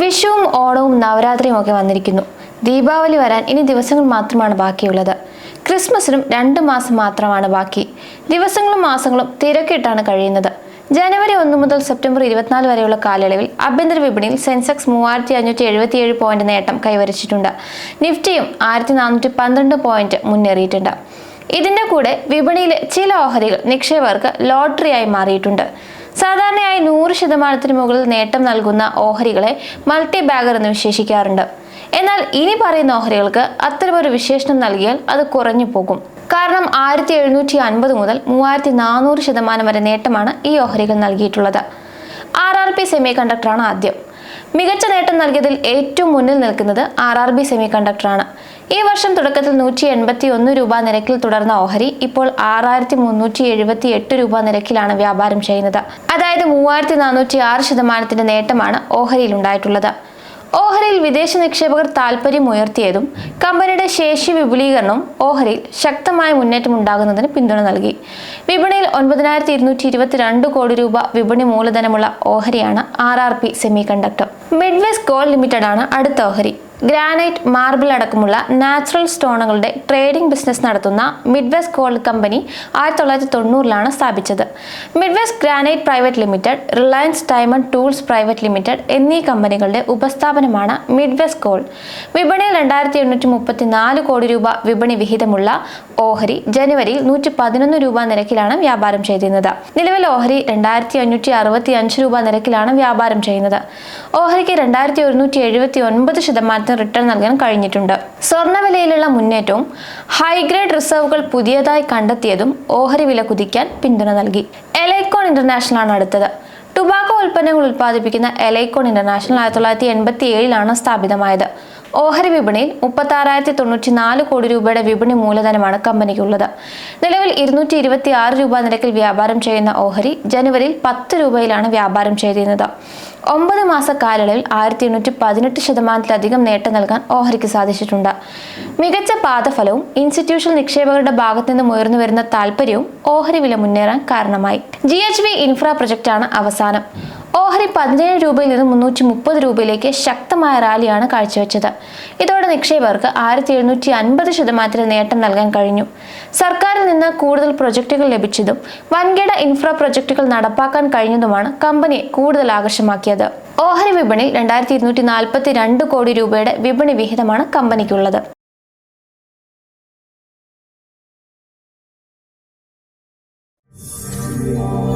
വിഷുവും ഓണവും നവരാത്രിയും ഒക്കെ വന്നിരിക്കുന്നു. ദീപാവലി വരാൻ ഇനി ദിവസങ്ങൾ മാത്രമാണ് ബാക്കിയുള്ളത്. ക്രിസ്മസിനും രണ്ട് മാസം മാത്രമാണ് ബാക്കി. ദിവസങ്ങളും മാസങ്ങളും തിരക്കിട്ടാണ് കഴിയുന്നത്. ജനുവരി ഒന്ന് മുതൽ സെപ്റ്റംബർ ഇരുപത്തിനാല് വരെയുള്ള കാലയളവിൽ ആഭ്യന്തര വിപണിയിൽ സെൻസെക്സ് മൂവായിരത്തി അഞ്ഞൂറ്റി എഴുപത്തിയേഴ് പോയിന്റ് നേട്ടം കൈവരിച്ചിട്ടുണ്ട്. നിഫ്റ്റിയും ആയിരത്തി നാനൂറ്റി പന്ത്രണ്ട് പോയിന്റ് മുന്നേറിയിട്ടുണ്ട്. ഇതിന്റെ കൂടെ വിപണിയിലെ ചില ഓഹരികൾ നിക്ഷേപകർക്ക് ലോട്ടറിയായി മാറിയിട്ടുണ്ട്. സാധാരണയായി നൂറ് ശതമാനത്തിന് മുകളിൽ നേട്ടം നൽകുന്ന ഓഹരികളെ മൾട്ടി ബാഗർ എന്ന് വിശേഷിക്കാറുണ്ട്. എന്നാൽ ഇനി പറയുന്ന ഓഹരികൾക്ക് അത്തരമൊരു വിശേഷണം നൽകിയാൽ അത് കുറഞ്ഞു പോകും. കാരണം ആയിരത്തി എഴുന്നൂറ്റി അൻപത് മുതൽ മൂവായിരത്തി നാനൂറ് ശതമാനം വരെ നേട്ടമാണ് ഈ ഓഹരികൾ നൽകിയിട്ടുള്ളത്. ആർ ആർ പി സെമി കണ്ടക്ടറാണ് ആദ്യം. മികച്ച നേട്ടം നൽകിയതിൽ ഏറ്റവും മുന്നിൽ നിൽക്കുന്നത് ആർ ആർ ബി സെമി കണ്ടക്ടറാണ് ഈ വർഷം തുടക്കത്തിൽ നൂറ്റി എൺപത്തി ഒന്ന് രൂപ നിരക്കിൽ തുടർന്ന ഓഹരി ഇപ്പോൾ ആറായിരത്തി മുന്നൂറ്റി എഴുപത്തി എട്ട് രൂപ നിരക്കിലാണ് വ്യാപാരം ചെയ്യുന്നത്. അതായത് മൂവായിരത്തി നാനൂറ്റി ആറ് ശതമാനത്തിന്റെ നേട്ടമാണ് ഓഹരിയിൽ ഉണ്ടായിട്ടുള്ളത്. ഓഹരിയിൽ വിദേശ നിക്ഷേപകർ താൽപ്പര്യം ഉയർത്തിയതും കമ്പനിയുടെ ശേഷി വിപുലീകരണവും ഓഹരിയിൽ ശക്തമായ മുന്നേറ്റം ഉണ്ടാകുന്നതിന് പിന്തുണ നൽകി. വിപണിയിൽ ഒൻപതിനായിരത്തി ഇരുന്നൂറ്റി ഇരുപത്തിരണ്ട് കോടി രൂപ വിപണി മൂലധനമുള്ള ഓഹരിയാണ് R R P semiconductor. Midwest Gold Limited ആണ് അടുത്ത ഓഹരി. ഗ്രാനൈറ്റ് മാർബിൾ അടക്കമുള്ള നാച്ചുറൽ സ്റ്റോണുകളുടെ ട്രേഡിംഗ് ബിസിനസ് നടത്തുന്ന മിഡ്വെസ്റ്റ് ഗോൾഡ് കമ്പനി ആയിരത്തി തൊള്ളായിരത്തി തൊണ്ണൂറിലാണ് സ്ഥാപിച്ചത്. Midwest Granite Private Limited Reliance Diamond Tools Private Limited എന്നീ കമ്പനികളുടെ ഉപസ്ഥാപനമാണ് മിഡ്വെസ്റ്റ് ഗോൾഡ്. വിപണിയിൽ രണ്ടായിരത്തി എണ്ണൂറ്റി മുപ്പത്തി നാല് കോടി രൂപ വിപണി വിഹിതമുള്ള ഓഹരി ജനുവരിയിൽ നൂറ്റി പതിനൊന്ന് രൂപ നിരക്കിലാണ് വ്യാപാരം ചെയ്തിരുന്നത്. നിലവിൽ ഓഹരി രണ്ടായിരത്തി അഞ്ഞൂറ്റി അറുപത്തി അഞ്ച് രൂപ നിരക്കിലാണ് വ്യാപാരം ചെയ്യുന്നത്. ഓഹരിക്ക് രണ്ടായിരത്തി ഒരുന്നൂറ്റി എഴുപത്തി ഒൻപത് ശതമാനത്തിന് റിട്ടേൺ നൽകാൻ കഴിഞ്ഞിട്ടുണ്ട്. സ്വർണവിലയിലുള്ള മുന്നേറ്റവും ഹൈഗ്രേഡ് റിസർവുകൾ പുതിയതായി കണ്ടെത്തിയതും ഓഹരി വില കുതിക്കാൻ പിന്തുണ നൽകി. എലൈക്കോൺ ഇന്റർനാഷണൽ ആണ് അടുത്തത്. ടുബാക്കോ ഉൽപ്പന്നങ്ങൾ ഉൽപ്പാദിപ്പിക്കുന്ന എലൈക്കോൺ ഇന്റർനാഷണൽ ആയിരത്തി തൊള്ളായിരത്തി എൺപത്തി ഏഴിലാണ് സ്ഥാപിതമായത്. ഓഹരി വിപണിയിൽ മുപ്പത്തി ആറായിരത്തി തൊണ്ണൂറ്റി നാല് കോടി രൂപയുടെ വിപണി മൂലധനമാണ് കമ്പനിക്കുള്ളത്. നിലവിൽ ഇരുന്നൂറ്റി ഇരുപത്തി ആറ് രൂപ നിരക്കിൽ വ്യാപാരം ചെയ്യുന്ന ഓഹരി ജനുവരിയിൽ പത്ത് രൂപയിലാണ് വ്യാപാരം ചെയ്തിരുന്നത്. ഒമ്പത് മാസ കാലയളവിൽ ആയിരത്തി എണ്ണൂറ്റി പതിനെട്ട് ശതമാനത്തിലധികം നേട്ടം നൽകാൻ ഓഹരിക്ക് സാധിച്ചിട്ടുണ്ട്. മികച്ച പാദഫലവും ഇൻസ്റ്റിറ്റ്യൂഷണൽ നിക്ഷേപകരുടെ ഭാഗത്തു നിന്നും ഉയർന്നു വരുന്ന താല്പര്യവും ഓഹരി വില മുന്നേറാൻ കാരണമായി. ജി എച്ച് വി ഇൻഫ്ര പ്രൊജക്റ്റാണ് അവസാനം. ഓഹരി പതിനേഴ് രൂപയിൽ നിന്ന് മുന്നൂറ്റി മുപ്പത് രൂപയിലേക്ക് ശക്തമായ റാലിയാണ് കാഴ്ചവെച്ചത്. ഇതോടെ നിക്ഷേപകർക്ക് ആയിരത്തി എഴുന്നൂറ്റി അൻപത് ശതമാനത്തിന് നേട്ടം നൽകാൻ കഴിഞ്ഞു. സർക്കാരിൽ നിന്ന് കൂടുതൽ പ്രൊജക്ടുകൾ ലഭിച്ചതും വൻകിട ഇൻഫ്രാ പ്രൊജക്ടുകൾ നടപ്പാക്കാൻ കഴിഞ്ഞതുമാണ് കമ്പനിയെ കൂടുതൽ ആകർഷമാക്കിയത്. ഓഹരി വിപണിയിൽ രണ്ടായിരത്തി ഇരുന്നൂറ്റി നാൽപ്പത്തി രണ്ട് കോടി രൂപയുടെ വിപണി വിഹിതമാണ് കമ്പനിക്കുള്ളത്. Yeah.